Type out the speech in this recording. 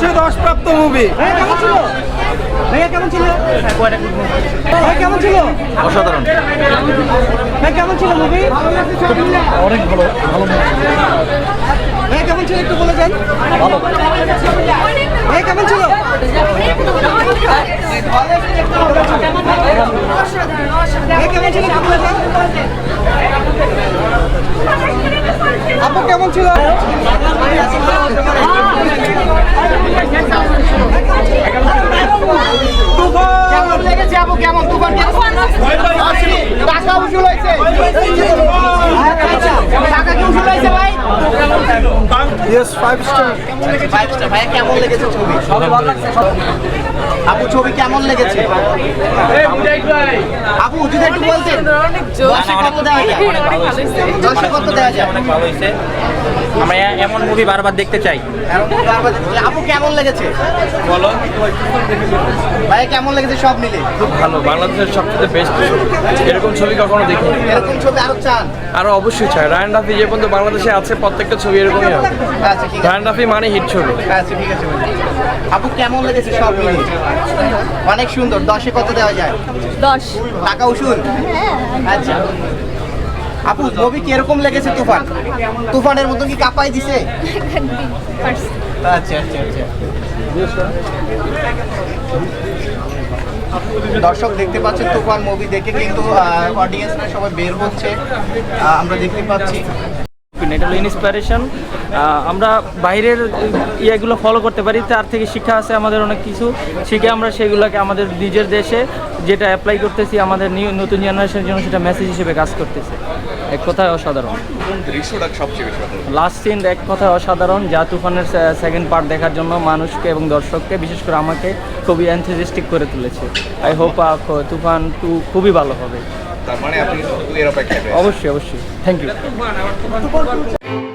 দশে দশ প্রাপ্ত মুভি কেমন ছিল? ভাইয়া কেমন ছিল? ভাই কেমন ছিল? অসাধারণ। ভাই কেমন ছিল মুভি অনেক ভালো ভালো ভাই কেমন ছিল একটু বলে যান। ভালো। ভাই কেমন ছিল? ভাই কেমন ছিল একটু বলে যান আপু কেমন ছিল? কেমন লেগেছে আপু কেমন? তুফান কেমন? টাকা উসুল হয়েছে। টাকা কি উসুল হয়েছে ভাই? Yes five star five star ভাইয়া কেমন লেগেছে ছবি? আপু ছবি কেমন লেগেছে? আপু যদি একটু বলতেন। কত দেওয়া যায়? অনেক ভালো হয়েছে। আমরা এমন মুভি বারবার দেখতে চাই। আপু কেমন লেগেছে? বলো। ভাইয়া কেমন লেগেছে সব মিলে? খুব ভালো। বাংলাদেশের সবচেয়ে বেস্ট এরকম ছবি কখনো দেখিনি। এরকম ছবি আরও চান? আরও অবশ্যই চাই। রায়ন রাফি যে পর্যন্ত বাংলাদেশে আছে প্রত্যেকটা ছবি এরকমই হবে। আচ্ছা ঠিক আছে। রায়ন রাফি মানে হিট ছবি। আচ্ছা ঠিক আছে আপু কেমন লেগেছে সব মিলে? অনেক সুন্দর। দশে কত দেওয়া যায়? দশ। টাকা উসুল? আচ্ছা। আপু মুভি কীরকম লেগেছে তুফান? তুফানের মতো কি কাঁপাই দিছে? আচ্ছা আচ্ছা আচ্ছা। দর্শক দেখতে পাচ্ছেন তুফান মুভি দেখে কিন্তু অডিয়েন্সরা সবাই বের হচ্ছে। আমরা দেখতে পাচ্ছি। এটা হলো ইন্সপিরেশন আমরা বাইরের ইয়েগুলো ফলো করতে পারি তার থেকে শিক্ষা আছে আমাদের অনেক কিছু। শিখে আমরা সেগুলোকে আমাদের নিজের দেশে যেটা অ্যাপ্লাই করতেছি আমাদের নিউ- নতুন জেনারেশনের জন্য সেটা মেসেজ হিসেবে কাজ করতেছে। এক কথায় অসাধারণ। লাস্ট সিন এক কথায় অসাধারণ যা তুফানের সেকেন্ড পার্ট দেখার জন্য মানুষকে এবং দর্শককে বিশেষ করে আমাকে খুবই অ্যান্থেজিস্টিক করে তুলেছে। আই হোপ তুফান টু খুবই ভালো হবে। তার মানে আপনি এর অপেক্ষায় অবশ্যই অবশ্যই। Thank you